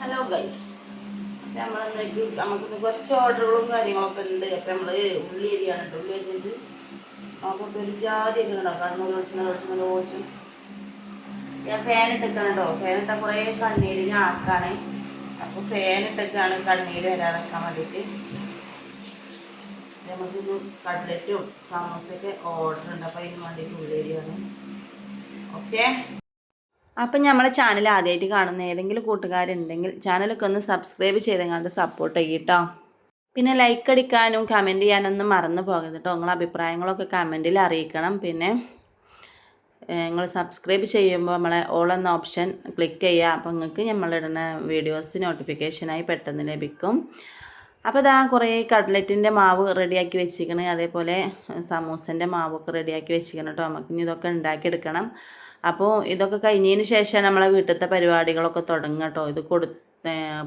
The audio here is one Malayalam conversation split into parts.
ഹലോ ഗൈസ് അപ്പം നമ്മളെന്തൊക്കെ നമുക്കിന്ന് കുറച്ച് ഓർഡറുകളും കാര്യങ്ങളൊക്കെ ഉണ്ട്. അപ്പം നമ്മൾ ഉള്ളി അരിയാണ് കേട്ടോ. ഉള്ളി അരിഞ്ഞിട്ട് നമുക്കൊക്കെ ഒരു ജാതി ഒക്കെ ഉണ്ടാവും കണ്ണൂർ ഒളിച്ച് നല്ല ഓടിച്ചും ഞാൻ ഫാൻ ഇട്ടേക്കാണ് കേട്ടോ. ഫാൻ ഇട്ടാൽ കുറേ കണ്ണീര് ഞാൻ ആക്കാണ് അപ്പോൾ ഫാൻ ഇട്ടേക്കാണ് കണ്ണീര് വരാതെക്കാൻ വേണ്ടിയിട്ട്. നമുക്കിന്ന് കട്ലറ്റും സമോസയൊക്കെ ഓർഡർ ഉണ്ട്. അപ്പോൾ അതിന് വേണ്ടിയിട്ട് ഉള്ളി അരിയാണ്. ഓക്കെ അപ്പം നമ്മളെ ചാനൽ ആദ്യമായിട്ട് കാണുന്ന ഏതെങ്കിലും കൂട്ടുകാരുണ്ടെങ്കിൽ ചാനലൊക്കെ ഒന്ന് സബ്സ്ക്രൈബ് ചെയ്തെങ്ങാണ്ട് സപ്പോർട്ട് ചെയ്യട്ടോ. പിന്നെ ലൈക്ക് അടിക്കാനും കമന്റ് ചെയ്യാനൊന്നും മറന്നു പോകരുത് കേട്ടോ നിങ്ങളെ അഭിപ്രായങ്ങളൊക്കെ കമന്റിൽ അറിയിക്കണം. പിന്നെ നിങ്ങൾ സബ്സ്ക്രൈബ് ചെയ്യുമ്പോൾ നമ്മളെ ഓൾ എന്ന ഓപ്ഷൻ ക്ലിക്ക് ചെയ്യുക അപ്പോൾ നിങ്ങൾക്ക് നമ്മളിടുന്ന വീഡിയോസ് നോട്ടിഫിക്കേഷനായി പെട്ടെന്ന് ലഭിക്കും. അപ്പോൾ ഇതാ കുറേ കട്ലറ്റിന്റെ മാവ് റെഡിയാക്കി വെച്ചിരിക്കണേ. അതേപോലെ സമൂസന്റെ മാവൊക്കെ റെഡിയാക്കി വെച്ചിരിക്കണം കേട്ടോ നമുക്ക് ഇനി ഇതൊക്കെ ഉണ്ടാക്കിയെടുക്കണം. അപ്പോൾ ഇതൊക്കെ കഴിഞ്ഞതിന് ശേഷം നമ്മളെ വീട്ടിലത്തെ പരിപാടികളൊക്കെ തുടങ്ങുക കേട്ടോ. ഇത് കൊടു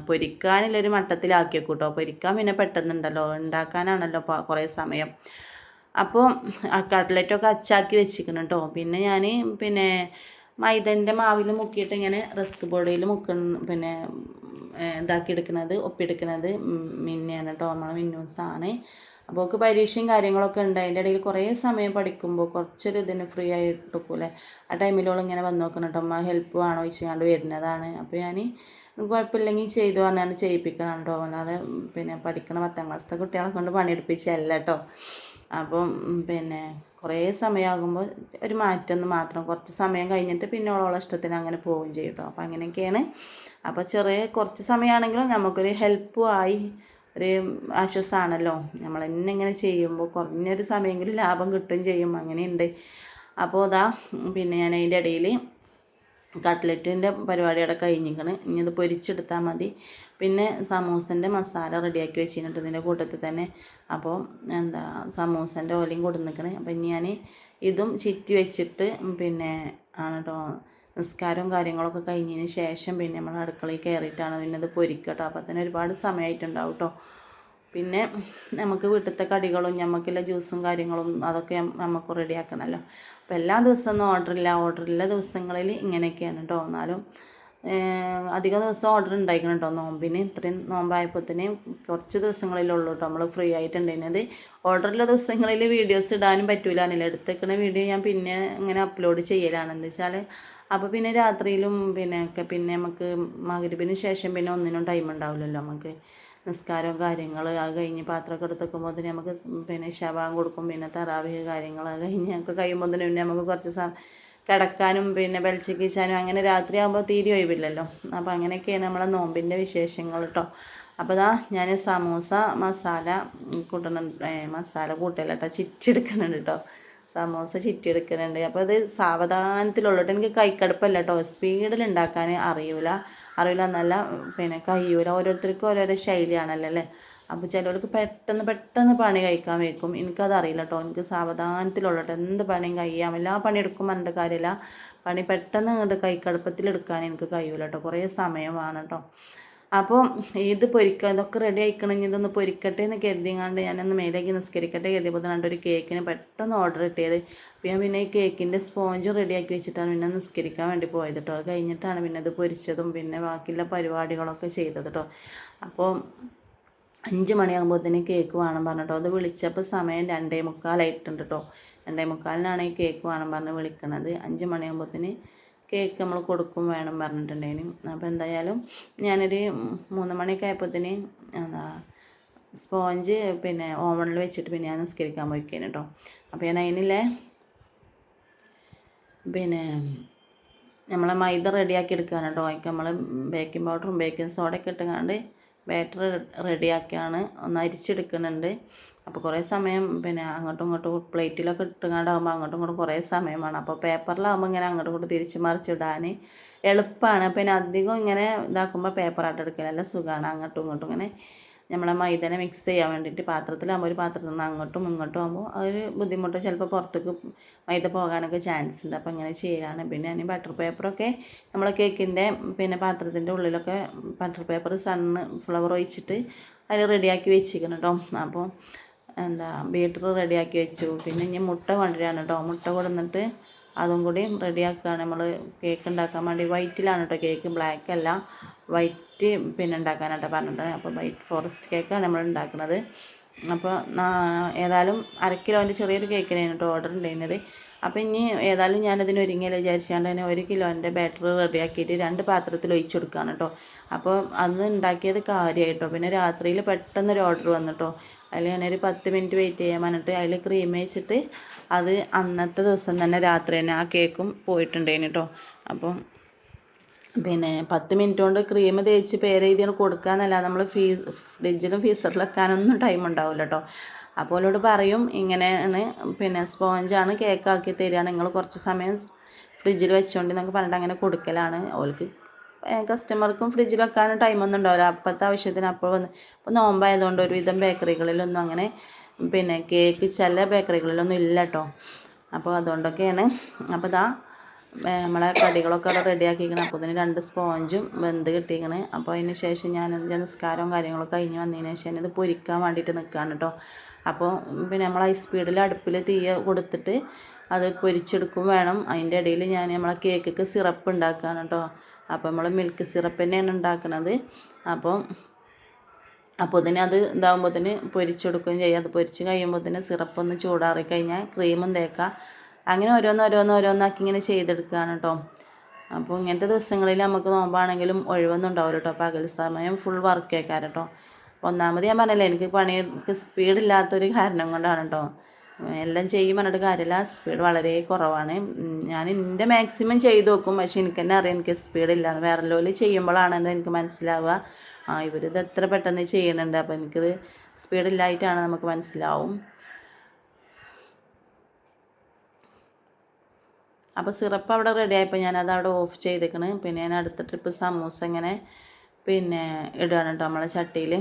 പൊരിക്കാനുള്ളൊരു മട്ടത്തിലാക്കി കേട്ടോ പൊരിക്കാൻ പിന്നെ പെട്ടെന്നുണ്ടല്ലോ. ഉണ്ടാക്കാനാണല്ലോ കുറേ സമയം. അപ്പോൾ കട്ട്ലറ്റൊക്കെ അച്ചാക്കി വെച്ചിരിക്കണം കേട്ടോ. പിന്നെ ഞാൻ പിന്നെ മൈദന്റെ മാവിൽ മുക്കിയിട്ട് ഇങ്ങനെ റിസ്ക് ബോർഡിൽ മുക്ക പിന്നെ ഇതാക്കിയെടുക്കുന്നത് ഒപ്പിയെടുക്കുന്നത് മിന്നയാണ് കേട്ടോ. നമ്മളെ മിന്നൂസാണ് അപ്പോൾ അവൾക്ക് പരീക്ഷയും കാര്യങ്ങളൊക്കെ ഉണ്ട്. അതിന്റെ ഇടയിൽ കുറേ സമയം പഠിക്കുമ്പോൾ കുറച്ചൊരു ഇതിന് ഫ്രീ ആയിട്ട് എടുക്കൂലേ ആ ടൈമിലോളം ഇങ്ങനെ വന്ന് നോക്കണം കേട്ടോ അമ്മ ഹെൽപ്പ് വേണോ? ചോദിച്ചുകൊണ്ട് വരുന്നതാണ്. അപ്പോൾ ഞാൻ കുഴപ്പമില്ലെങ്കിൽ ചെയ്തു പറഞ്ഞാൽ ചെയ്യിപ്പിക്കണം കേട്ടോ അല്ലാതെ പിന്നെ പഠിക്കണ പത്താം ക്ലാസ്സത്തെ കുട്ടികളെ കൊണ്ട് പണിയെടുപ്പിച്ചല്ല കേട്ടോ അപ്പം പിന്നെ കുറേ സമയമാകുമ്പോൾ ഒരു മാറ്റം മാത്രം കുറച്ച് സമയം കഴിഞ്ഞിട്ട് പിന്നെ ഓളോളം ഇഷ്ടത്തിന് അങ്ങനെ പോവുകയും ചെയ്യും കേട്ടോ അപ്പോൾ അങ്ങനെയൊക്കെയാണ്. അപ്പോൾ ചെറിയ കുറച്ച് സമയമാണെങ്കിലും നമുക്കൊരു ഹെൽപ്പും ആയി ഒരു ആശ്വാസമാണല്ലോ നമ്മൾ തന്നെ ഇങ്ങനെ ചെയ്യുമ്പോൾ കുറഞ്ഞൊരു സമയമെങ്കിലും ലാഭം കിട്ടുകയും ചെയ്യും. അങ്ങനെയുണ്ട്. അപ്പോൾ അതാ പിന്നെ ഞാൻ അതിന്റെ ഇടയിൽ കട്ട്ലറ്റിന്റെ പരിപാടിയുടെ കഴിഞ്ഞിരിക്കണ്. ഇനി അത് പൊരിച്ചെടുത്താൽ മതി. പിന്നെ സമൂസന്റെ മസാല റെഡിയാക്കി വെച്ചിട്ടുണ്ട് ഇതിന്റെ കൂട്ടത്തിൽ തന്നെ. അപ്പോൾ എന്താ സമൂസന്റെ ഓലയും കൊടുന്നിക്കണ്. അപ്പം ഞാൻ ഇതും ചിറ്റി വെച്ചിട്ട് പിന്നെ ആണ് കേട്ടോ നിസ്കാരവും കാര്യങ്ങളൊക്കെ കഴിഞ്ഞതിന് ശേഷം പിന്നെ നമ്മൾ അടുക്കളയിൽ കയറിയിട്ടാണ് പിന്നെ ഇത് പൊരിക്കട്ടോ. അപ്പോൾ തന്നെ ഒരുപാട് സമയമായിട്ടുണ്ടാവും കേട്ടോ പിന്നെ നമുക്ക് വീട്ടിലത്തെ കടികളും നമുക്കുള്ള ജ്യൂസും കാര്യങ്ങളും അതൊക്കെ നമുക്ക് റെഡിയാക്കണമല്ലോ. അപ്പോൾ എല്ലാ ദിവസമൊന്നും ഓർഡറില്ല ഓർഡറില്ല ദിവസങ്ങളിൽ ഇങ്ങനെയൊക്കെയാണ് കേട്ടോ എന്നാലും അധിക ദിവസം ഓർഡർ ഉണ്ടായിരിക്കണം കേട്ടോ നോമ്പിന് ഇത്രയും നോമ്പായപ്പോഴത്തേന് കുറച്ച് ദിവസങ്ങളിലുള്ളൂ കേട്ടോ നമ്മൾ ഫ്രീ ആയിട്ടുണ്ടായിരുന്നത്. ഓർഡറുള്ള ദിവസങ്ങളിൽ വീഡിയോസ് ഇടാനും പറ്റൂല. എടുത്തേക്കണ വീഡിയോ ഞാൻ പിന്നെ ഇങ്ങനെ അപ്ലോഡ് ചെയ്യലാണ്. എന്ന് വെച്ചാൽ അപ്പോൾ പിന്നെ രാത്രിയിലും പിന്നെ ഒക്കെ പിന്നെ നമുക്ക് മകരിപ്പിന് ശേഷം പിന്നെ ഒന്നിനും ടൈം ഉണ്ടാവില്ലല്ലോ നമുക്ക് നിസ്കാരവും കാര്യങ്ങൾ അത് കഴിഞ്ഞ് പാത്രമൊക്കെ എടുത്തേക്കുമ്പോൾ തന്നെ നമുക്ക് പിന്നെ ശവാൻ കൊടുക്കും. പിന്നെ തറാവിഹ് കാര്യങ്ങൾ അത് കഴിഞ്ഞ് ഒക്കെ കഴിയുമ്പോൾ തന്നെ പിന്നെ നമുക്ക് കുറച്ച് കിടക്കാനും പിന്നെ ബെൽച്ചിക്കിച്ചാനും അങ്ങനെ രാത്രിയാകുമ്പോൾ തീരെ ഒഴിവില്ലല്ലോ. അപ്പോൾ അങ്ങനെയൊക്കെയാണ് നമ്മളെ നോമ്പിന്റെ വിശേഷങ്ങൾ കേട്ടോ അപ്പോൾ ഇതാ ഞാൻ സമൂസ മസാല കൂട്ടുന്നുണ്ട് മസാല കൂട്ടല്ല കേട്ടോ ചിറ്റെടുക്കുന്നുണ്ട് കേട്ടോ സമൂസ ചിറ്റിയെടുക്കുന്നുണ്ട് അപ്പോൾ അത് സാവധാനത്തിലുള്ളൂ എനിക്ക് കൈക്കടുപ്പല്ല കേട്ടോ സ്പീഡിൽ ഉണ്ടാക്കാൻ അറിയൂല. അറിയില്ല എന്നല്ല പിന്നെ കഴിയൂല ഓരോരുത്തർക്കും ഓരോരോ ശൈലിയാണല്ലോ അല്ലേ? അപ്പോൾ ചിലർക്ക് പെട്ടെന്ന് പെട്ടെന്ന് പണി കഴിക്കാൻ വയ്ക്കും. എനിക്കതറിയില്ല കേട്ടോ എനിക്ക് സാവധാനത്തിലുള്ള കേട്ടോ എന്ത് പണിയും കഴിയാം. എല്ലാ പണിയെടുക്കും പറഞ്ഞിട്ട് കാര്യമില്ല പണി പെട്ടെന്ന് അങ്ങോട്ട് കൈക്കടുപ്പത്തിൽ എടുക്കാൻ എനിക്ക് കഴിയൂല കേട്ടോ കുറേ സമയമാണ് കേട്ടോ അപ്പോൾ ഇത് പൊരിക്കുക ഇതൊക്കെ റെഡി ആയിക്കണമെങ്കിൽ ഇതൊന്ന് പൊരിക്കട്ടെ എന്ന് കരുതിങ്ങാണ്ട് ഞാനൊന്ന് മേലേക്ക് നിസ്കരിക്കട്ടെ കരുതിയപ്പോൾ തന്നെ ഒരു കേക്കിന് പെട്ടെന്ന് ഓർഡർ കിട്ടിയത്. ഞാൻ പിന്നെ ഈ കേക്കിന്റെ സ്പോഞ്ച് ആക്കി വെച്ചിട്ടാണ് പിന്നെ നിസ്കരിക്കാൻ വേണ്ടി പോയത് കേട്ടോ അത് കഴിഞ്ഞിട്ടാണ് പിന്നെ ഇത് പൊരിച്ചതും പിന്നെ ബാക്കിയുള്ള പരിപാടികളൊക്കെ ചെയ്തത് കേട്ടോ അപ്പോൾ അഞ്ച് മണിയാകുമ്പോഴത്തേന് കേക്ക് വേണം പറഞ്ഞിട്ടോ. അത് വിളിച്ചപ്പോൾ സമയം രണ്ടേ മുക്കാലായിട്ടുണ്ട് കേട്ടോ രണ്ടേ മുക്കാലിനാണ് ഈ കേക്ക് വേണം പറഞ്ഞ് വിളിക്കണത്. അഞ്ച് മണിയാകുമ്പോഴത്തേന് കേക്ക് നമ്മൾ കൊടുക്കും വേണം പറഞ്ഞിട്ടുണ്ടേനും. അപ്പോൾ എന്തായാലും ഞാനൊരു മൂന്ന് മണിയൊക്കെ ആയപ്പോഴത്തേന് എന്താ സ്പോഞ്ച് പിന്നെ ഓവണിൽ വെച്ചിട്ട് പിന്നെ ഞാൻ നിസ്കരിക്കാൻ പോയിക്കേനെ കേട്ടോ അപ്പോൾ ഞാൻ അതിനില്ലേ പിന്നെ നമ്മളെ മൈദ റെഡിയാക്കി എടുക്കുകയാണ് കേട്ടോ അതിക്ക് നമ്മൾ ബേക്കിംഗ് പൗഡറും ബേക്കിംഗ് സോഡയൊക്കെ ഇട്ടുകൊണ്ട് ബാറ്റർ റെഡിയാക്കിയാണ്. ഒന്ന് അരിച്ചെടുക്കുന്നുണ്ട്. അപ്പോൾ കുറേ സമയം പിന്നെ അങ്ങോട്ടും ഇങ്ങോട്ടും പ്ലേറ്റിലൊക്കെ ഇട്ടുകൊണ്ടാകുമ്പോൾ അങ്ങോട്ടും ഇങ്ങോട്ടും കുറേ സമയമാണ്. അപ്പോൾ പേപ്പറിലാകുമ്പോൾ ഇങ്ങനെ അങ്ങോട്ടും ഇങ്ങോട്ടും തിരിച്ച് മറിച്ചിടാൻ എളുപ്പമാണ് പിന്നെ അധികം ഇങ്ങനെ ഇതാക്കുമ്പോൾ പേപ്പറായിട്ട് എടുക്കൽ നല്ല സുഖമാണ് അങ്ങോട്ടും ഇങ്ങോട്ടും ഇങ്ങനെ നമ്മളെ മൈദനെ മിക്സ് ചെയ്യാൻ വേണ്ടിയിട്ട് പാത്രത്തിലാകുമ്പോൾ ഒരു പാത്രത്തിൽ നിന്ന് അങ്ങോട്ടും ഇങ്ങോട്ടും ആകുമ്പോൾ അതൊരു ബുദ്ധിമുട്ട് ചിലപ്പോൾ പുറത്തേക്ക് മൈദ പോകാനൊക്കെ ചാൻസ് ഉണ്ട്. അപ്പോൾ അങ്ങനെ ചെയ്യലാണ് പിന്നെ ഞാൻ ബട്ടർ പേപ്പറൊക്കെ നമ്മൾ കേക്കിന്റെ പിന്നെ പാത്രത്തിന്റെ ഉള്ളിലൊക്കെ ബട്ടർ പേപ്പർ സണ്ണ് ഫ്ലവർ ഒഴിച്ചിട്ട് അതിൽ റെഡിയാക്കി വെച്ചിരിക്കണം കേട്ടോ അപ്പോൾ എന്താ ബീറ്റർ റെഡിയാക്കി വെച്ചു. പിന്നെ ഇനി മുട്ട കൊണ്ടുവരാണ് കേട്ടോ മുട്ട കൊടുന്നിട്ട് അതും കൂടി റെഡിയാക്കുകയാണ്. നമ്മൾ കേക്ക് ഉണ്ടാക്കാൻ വേണ്ടി വൈറ്റിലാണ് കേട്ടോ കേക്ക് ബ്ലാക്ക് അല്ല. വൈറ്റ് പിന്നെ ഉണ്ടാക്കാനായിട്ട് പറഞ്ഞിട്ടുണ്ട് അപ്പോൾ വൈറ്റ് ഫോറസ്റ്റ് കേക്കാണ് നമ്മൾ ഉണ്ടാക്കുന്നത്. അപ്പോൾ ഏതായാലും അര കിലോന്റെ ചെറിയൊരു കേക്കിനാണ് കേട്ടോ ഓർഡർ ഉണ്ടായിരുന്നത് അപ്പോൾ ഇനി ഏതായാലും ഞാനതിന് ഒരുങ്ങിയല്ലോ വിചാരിച്ചാണ്ട് തന്നെ ഒരു കിലോന്റെ ബാറ്റർ റെഡിയാക്കിയിട്ട് രണ്ട് പാത്രത്തിൽ ഒഴിച്ചു കൊടുക്കുകയാണ് കേട്ടോ അപ്പോൾ അന്ന് ഉണ്ടാക്കിയത് കാര്യമായിട്ടോ പിന്നെ രാത്രിയിൽ പെട്ടെന്നൊരു ഓർഡർ വന്നിട്ടോ അതിൽ ഞാനൊരു പത്ത് മിനിറ്റ് വെയിറ്റ് ചെയ്യാൻ പറഞ്ഞിട്ട് അതിൽ ക്രീം വെച്ചിട്ട് അത് അന്നത്തെ ദിവസം തന്നെ രാത്രി തന്നെ ആ കേക്കും പോയിട്ടുണ്ടായിന് കേട്ടോ അപ്പം പിന്നെ പത്ത് മിനിറ്റ് കൊണ്ട് ക്രീം തേച്ച് പേര് എഴുതി കൊടുക്കുക നമ്മൾ ഫീ ഫ്രിഡ്ജിലും ഫീസറിലും വെക്കാനൊന്നും ടൈം ഉണ്ടാവില്ല കേട്ടോ അപ്പോൾ അവരോട് പറയും ഇങ്ങനെയാണ് പിന്നെ സ്പോഞ്ചാണ് കേക്കാക്കി തരികയാണ്. നിങ്ങൾ കുറച്ച് സമയം ഫ്രിഡ്ജിൽ വെച്ചുകൊണ്ട് എന്നൊക്കെ പറഞ്ഞിട്ട് അങ്ങനെ കൊടുക്കലാണ്. ഓൾക്ക് കസ്റ്റമർക്കും ഫ്രിഡ്ജിൽ വെക്കാനും ടൈമൊന്നും ഉണ്ടാവില്ല. അപ്പോഴത്തെ ആവശ്യത്തിന് അപ്പോൾ വന്ന് ഇപ്പോൾ നോമ്പായതുകൊണ്ട് ഒരുവിധം ബേക്കറികളിലൊന്നും അങ്ങനെ പിന്നെ കേക്ക് ചില ബേക്കറികളിലൊന്നും ഇല്ല കേട്ടോ അപ്പോൾ അതുകൊണ്ടൊക്കെയാണ്. അപ്പോൾ ഇതാ നമ്മളെ കടികളൊക്കെ അവിടെ റെഡിയാക്കിയിരിക്കണം അപ്പോൾ ഇതിന് രണ്ട് സ്പോഞ്ചും വെന്ത് കിട്ടിയിരിക്കണ്. അപ്പോൾ അതിന് ശേഷം ഞാൻ എന്റെ നിസ്കാരവും കാര്യങ്ങളൊക്കെ കഴിഞ്ഞ് വന്നതിന് ശേഷം ഇത് പൊരിക്കാൻ വേണ്ടിയിട്ട് നിൽക്കുകയാണ് കേട്ടോ അപ്പോൾ പിന്നെ നമ്മൾ ഹൈ സ്പീഡിൽ അടുപ്പിൽ തീ കൊടുത്തിട്ട് അത് പൊരിച്ചെടുക്കും വേണം. അതിന്റെ ഇടയിൽ ഞാൻ നമ്മളെ കേക്കൊക്കെ സിറപ്പ് ഉണ്ടാക്കുകയാണ് കേട്ടോ. അപ്പോൾ നമ്മൾ മിൽക്ക് സിറപ്പ് തന്നെയാണ് ഉണ്ടാക്കുന്നത് അപ്പം അപ്പോൾ തന്നെ അത് ഇതാകുമ്പോൾ തന്നെ പൊരിച്ചെടുക്കുകയും ചെയ്യും. അത് പൊരിച്ച് കഴിയുമ്പോൾ സിറപ്പ് ഒന്ന് ചൂടാറി കഴിഞ്ഞാൽ ക്രീമും തേക്കാം. അങ്ങനെ ഓരോന്ന് ഓരോന്ന് ഓരോന്നാക്കി ഇങ്ങനെ ചെയ്തെടുക്കുകയാണ് കേട്ടോ. അപ്പോൾ ഇങ്ങനത്തെ ദിവസങ്ങളിൽ നമുക്ക് നോമ്പാണെങ്കിലും ഒഴിവൊന്നും ഉണ്ടാവില്ല കേട്ടോ. പകൽ സമയം ഫുൾ വർക്ക് കേൾക്കാറ് കേട്ടോ. ഒന്നാമത് ഞാൻ പറഞ്ഞില്ല എനിക്ക് പണി സ്പീഡില്ലാത്തൊരു കാരണം കൊണ്ടാണ് കേട്ടോ. എല്ലാം ചെയ്യും പറഞ്ഞിട്ട് കാര്യമില്ല. സ്പീഡ് വളരെ കുറവാണ്. ഞാൻ എന്റെ മാക്സിമം ചെയ്ത് നോക്കും. പക്ഷെ എനിക്ക് തന്നെ അറിയാം. എനിക്ക് സ്പീഡില്ല വേറെ ലോൽ ചെയ്യുമ്പോഴാണ് എനിക്ക് മനസ്സിലാവുക. ആ ഇവരിത് എത്ര പെട്ടെന്ന് ചെയ്യുന്നുണ്ട്. അപ്പോൾ എനിക്കിത് സ്പീഡില്ലായിട്ടാണ് നമുക്ക് മനസ്സിലാവും. അപ്പോൾ സിറപ്പ് അവിടെ റെഡി ആയപ്പോൾ ഞാനത് അവിടെ ഓഫ് ചെയ്തേക്കണ്. പിന്നെ ഞാൻ അടുത്ത ട്രിപ്പ് സമൂസ ഇങ്ങനെ പിന്നെ ഇടുകയാണ് കേട്ടോ നമ്മളെ ചട്ടിയിൽ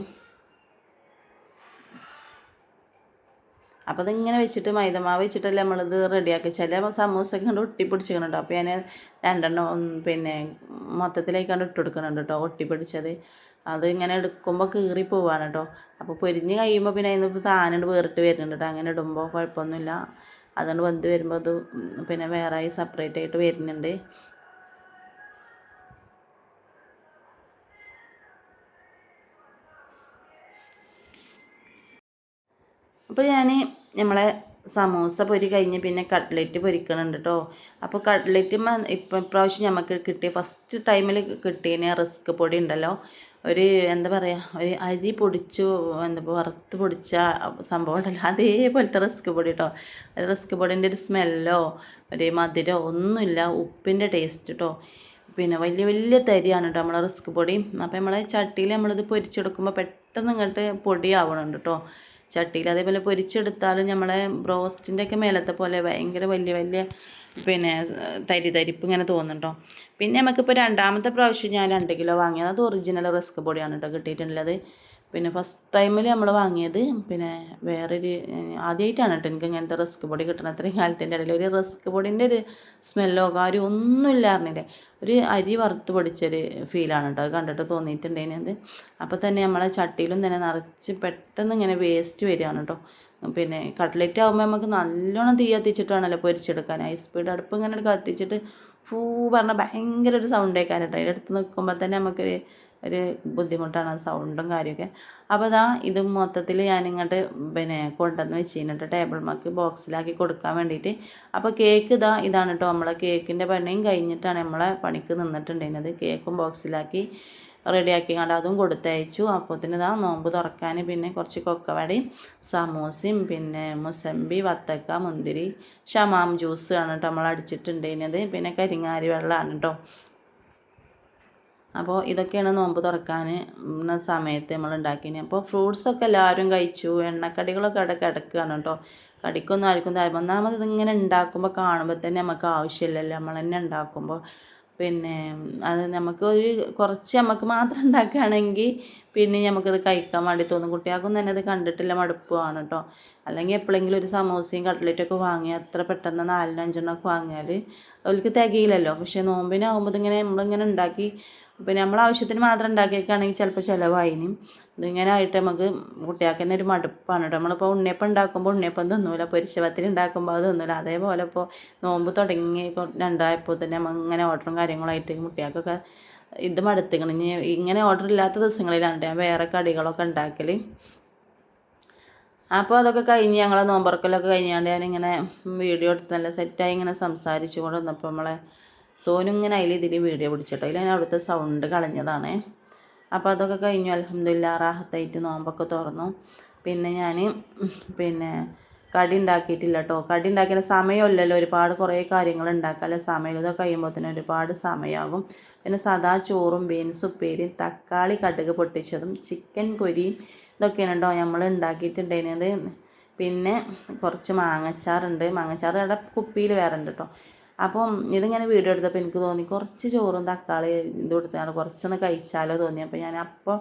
അപ്പോൾ അതിങ്ങനെ വെച്ചിട്ട് മൈദമാവ് വെച്ചിട്ടല്ലേ നമ്മളിത് റെഡിയാക്കി. ചില സമൂസൊക്കെ കണ്ട് ഒട്ടിപ്പിടിച്ചിരിക്കുന്നുണ്ട്. അപ്പോൾ ഞാൻ രണ്ടെണ്ണം പിന്നെ മൊത്തത്തിലേക്ക് കണ്ട് ഇട്ട് കൊടുക്കുന്നുണ്ട് കേട്ടോ ഒട്ടിപ്പിടിച്ചത്. അത് ഇങ്ങനെ എടുക്കുമ്പോൾ കീറി പോവാണ് കേട്ടോ അപ്പോൾ പൊരിഞ്ഞ് കഴിയുമ്പോൾ പിന്നെ അതിന് താനുണ്ട് വേറിട്ട് വരുന്നുണ്ട് കേട്ടോ അങ്ങനെ ഇടുമ്പോൾ കുഴപ്പമൊന്നുമില്ല അതുകൊണ്ട് വെന്ത് വരുമ്പോൾ അത് പിന്നെ വേറെ സെപ്പറേറ്റ് ആയിട്ട് വരുന്നുണ്ട്. അപ്പോൾ ഞാൻ നമ്മളെ സമൂസ പൊരി കഴിഞ്ഞ് പിന്നെ കട്ട്ലറ്റ് പൊരിക്കണുണ്ട് കേട്ടോ അപ്പോൾ കട്ട്ലറ്റ് ഇപ്പം ഇപ്രാവശ്യം നമുക്ക് കിട്ടിയ ഫസ്റ്റ് ടൈമിൽ കിട്ടിയതിന് റിസ്ക് പൊടി ഉണ്ടല്ലോ ഒരു എന്താ പറയുക ഒരു അരി പൊടിച്ചു എന്താ വറുത്ത് പൊടിച്ച സംഭവം ഉണ്ടല്ലോ. അതേപോലത്തെ റിസ്ക് പൊടി കേട്ടോ റിസ്ക് പൊടിന്റെ ഒരു സ്മെല്ലോ ഒരു മധുരമോ ഒന്നുമില്ല ഉപ്പിന്റെ ടേസ്റ്റ് കേട്ടോ പിന്നെ വലിയ വലിയ തരിയാണ് കേട്ടോ നമ്മളെ റിസ്ക് പൊടി. അപ്പോൾ നമ്മളെ ചട്ടിയിൽ നമ്മളിത് പൊരിച്ചെടുക്കുമ്പോൾ പെട്ടെന്ന് ഇങ്ങോട്ട് പൊടിയാവണുണ്ട് കേട്ടോ ചട്ടിയിൽ അതേപോലെ പൊരിച്ചെടുത്താലും നമ്മളെ ബ്രോസ്റ്റിന്റെ ഒക്കെ മേലത്തെ പോലെ ഭയങ്കര വലിയ വലിയ പിന്നെ തരി തരിപ്പ് ഇങ്ങനെ തോന്നുന്നുണ്ടോ? പിന്നെ നമുക്കിപ്പോൾ രണ്ടാമത്തെ പ്രാവശ്യം ഞാൻ രണ്ട് കിലോ വാങ്ങിയത്. അത് ഒറിജിനൽ റിസ്ക് പൊടിയാണ് കേട്ടോ കിട്ടിയിട്ടുള്ളത്. പിന്നെ ഫസ്റ്റ് ടൈമിൽ നമ്മൾ വാങ്ങിയത് പിന്നെ വേറൊരു ആദ്യമായിട്ടാണ് കേട്ടോ എനിക്ക് ഇങ്ങനത്തെ റിസ്ക് പൊടി കിട്ടണം അത്രയും കാലത്തിന്റെ ഇടയിൽ ഒരു റിസ്ക് പൊടിന്റെ ഒരു സ്മെല്ലോ കാര്യം ഒന്നുമില്ല ഒരു അരി വറുത്ത് പൊടിച്ചൊരു ഫീലാണ് കേട്ടോ അത് കണ്ടിട്ട് തോന്നിയിട്ടുണ്ടായിരുന്നത് അപ്പോൾ തന്നെ നമ്മളെ ചട്ടിയിലും തന്നെ നിറച്ച് പെട്ടെന്ന് ഇങ്ങനെ വേസ്റ്റ് വരികയാണ് കേട്ടോ പിന്നെ കട്ട്ലറ്റ് ആകുമ്പോൾ നമുക്ക് നല്ലോണം തീ കത്തിച്ചിട്ടാണല്ലോ പൊരിച്ചെടുക്കാൻ ഹൈ സ്പീഡ് അടുപ്പ് ഇങ്ങനെ കത്തിച്ചിട്ട് ഫൂ പറഞ്ഞാൽ ഭയങ്കര ഒരു സൗണ്ട് കേൾക്കാനായിട്ട് അതിന്റെ അടുത്ത് നിൽക്കുമ്പോൾ തന്നെ നമുക്കൊരു ഒരു ബുദ്ധിമുട്ടാണ് സൗണ്ടും കാര്യമൊക്കെ അപ്പോൾ ഇതാ ഇത് മൊത്തത്തിൽ ഞാനിങ്ങോട്ട് പിന്നെ കൊണ്ടുവന്ന് ടേബിൾ മക്ക് ബോക്സിലാക്കി കൊടുക്കാൻ വേണ്ടിയിട്ട്. അപ്പോൾ കേക്ക് ഇതാ ഇതാണ് കേട്ടോ നമ്മളെ കേക്കിന്റെ പണിയും കഴിഞ്ഞിട്ടാണ് നമ്മളെ പണിക്ക് നിന്നിട്ടുണ്ടായിരുന്നത്. കേക്കും ബോക്സിലാക്കി റെഡിയാക്കി കണ്ട് അതും കൊടുത്തയച്ചു. തന്നെ ഇതാ നോമ്പ് തുറക്കാൻ പിന്നെ കുറച്ച് കൊക്കവടി സമൂസയും പിന്നെ മുസമ്പി വത്തക്ക മുന്തിരി ഷമാം ജ്യൂസ് ആണ് കേട്ടോ നമ്മൾ അടിച്ചിട്ടുണ്ടായിരുന്നത് പിന്നെ കരിങ്ങാരി വെള്ളമാണ് കേട്ടോ അപ്പോൾ ഇതൊക്കെയാണ് നോമ്പ് തുറക്കാൻ സമയത്ത് നമ്മൾ ഉണ്ടാക്കിയത്. അപ്പോൾ ഫ്രൂട്ട്സൊക്കെ എല്ലാവരും കഴിച്ചു. എണ്ണക്കടികളൊക്കെ അവിടെ കിടക്കുകയാണ് കേട്ടോ. കടിക്കൊന്നും ആർക്കും താല്പര്യം ഒന്നാമത് ഇതിങ്ങനെ ഉണ്ടാക്കുമ്പോൾ കാണുമ്പോൾ തന്നെ നമുക്ക് ആവശ്യമില്ലല്ലോ. നമ്മൾ തന്നെ ഉണ്ടാക്കുമ്പോൾ പിന്നെ അത് നമുക്ക് ഒരു കുറച്ച് നമുക്ക് മാത്രം ഉണ്ടാക്കുകയാണെങ്കിൽ പിന്നെ നമുക്കത് കഴിക്കാൻ വേണ്ടി തോന്നും. കുട്ടികൾക്കും തന്നെ അത് കണ്ടിട്ടില്ല. മടുപ്പുമാണ് കേട്ടോ. അല്ലെങ്കിൽ എപ്പോഴെങ്കിലും ഒരു സമോസയും കട്ട്ലറ്റൊക്കെ വാങ്ങി അത്ര പെട്ടെന്ന് നാലിന് അഞ്ചെണ്ണമൊക്കെ വാങ്ങിയാൽ അവർക്ക് തികയില്ലല്ലോ. പക്ഷേ നോമ്പിനാകുമ്പോൾ ഇതിങ്ങനെ നമ്മളിങ്ങനെ ഉണ്ടാക്കി പിന്നെ നമ്മൾ ആവശ്യത്തിന് മാത്രം ഉണ്ടാക്കിയൊക്കെയാണെങ്കിൽ ചിലപ്പോൾ ചിലവായിനി ഇതിങ്ങനെ ആയിട്ട് നമുക്ക് കുട്ടികൾക്ക് തന്നെ ഒരു മടുപ്പാണ് കേട്ടോ നമ്മളിപ്പോൾ ഉണ്ണിയപ്പം ഉണ്ടാക്കുമ്പോൾ ഉണ്ണിയപ്പം തിന്നൂല പൊരിച്ചപത്തിൽ ഉണ്ടാക്കുമ്പോൾ അത് തിന്നൂല. അതേപോലെ ഇപ്പോൾ നോമ്പ് തുടങ്ങി രണ്ടായപ്പോൾ തന്നെ നമ്മൾ ഇങ്ങനെ ഓർഡറും കാര്യങ്ങളായിട്ട് കുട്ടികൾക്കൊക്കെ ഇത് മടുത്തിക്കണം. ഇനി ഇങ്ങനെ ഓർഡർ ഇല്ലാത്ത ദിവസങ്ങളിലാണ് ഞാൻ വേറെ കടികളൊക്കെ ഉണ്ടാക്കൽ അപ്പോൾ അതൊക്കെ കഴിഞ്ഞ് ഞങ്ങളെ നോമ്പറക്കലൊക്കെ കഴിഞ്ഞാണ്ട് ഞാനിങ്ങനെ വീഡിയോ എടുത്ത് നല്ല സെറ്റായി ഇങ്ങനെ സംസാരിച്ചു കൊണ്ട് വന്നപ്പോൾ നമ്മളെ സോനു ഇങ്ങനെ അതിൽ ഇതിൽ വീഡിയോ പിടിച്ചിട്ടോ അതിൽ അവിടുത്തെ സൗണ്ട് കളഞ്ഞതാണേ. അപ്പോൾ അതൊക്കെ കഴിഞ്ഞു. അലഹമില്ല റാഹത്തായിട്ട് നോമ്പൊക്കെ തുറന്നു. പിന്നെ ഞാൻ പിന്നെ കടി ഉണ്ടാക്കിയിട്ടില്ല കേട്ടോ കടി ഉണ്ടാക്കിയ സമയമില്ലല്ലോ. ഒരുപാട് കുറേ കാര്യങ്ങൾ ഉണ്ടാക്കാൻ സമയം ഇതൊക്കെ കഴിയുമ്പോൾ തന്നെ ഒരുപാട് സമയമാകും. പിന്നെ സദാ ചോറും ബീൻസ് ഉപ്പേരിയും തക്കാളി കടുക് പൊട്ടിച്ചതും ചിക്കൻ പൊരിയും ഇതൊക്കെയാണ് കേട്ടോ നമ്മൾ ഉണ്ടാക്കിയിട്ടുണ്ടായിരുന്നത്. പിന്നെ കുറച്ച് മാങ്ങച്ചാറുണ്ട്. മാങ്ങച്ചാറ് അവിടെ കുപ്പിയിൽ വേറെ ഉണ്ട് കേട്ടോ അപ്പം ഇതിങ്ങനെ വീഡിയോ എടുത്തപ്പോൾ എനിക്ക് തോന്നി കുറച്ച് ചോറും തക്കാളി ഇത് കൊടുത്താണ് കുറച്ചൊന്ന് കഴിച്ചാലോ തോന്നി. അപ്പോൾ ഞാൻ അപ്പോൾ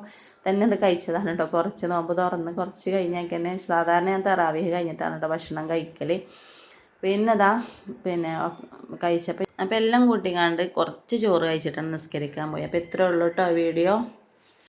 തന്നെ ഇത് കഴിച്ചതാണ് കേട്ടോ കുറച്ച് നോമ്പ് തുറന്ന് കുറച്ച് കഴിഞ്ഞാൽ തന്നെ സാധാരണ ഞാൻ തറാവിഹ് കഴിഞ്ഞിട്ടാണ് കേട്ടോ ഭക്ഷണം കഴിക്കൽ പിന്നെ അതാ പിന്നെ കഴിച്ചപ്പോൾ അപ്പോൾ എല്ലാം കൂട്ടിക്കാണ്ട് കുറച്ച് ചോറ് കഴിച്ചിട്ടാണ് നിസ്കരിക്കാൻ പോയി. അപ്പോൾ ഇത്രയേ ഉള്ളൂ കേട്ടോ വീഡിയോ.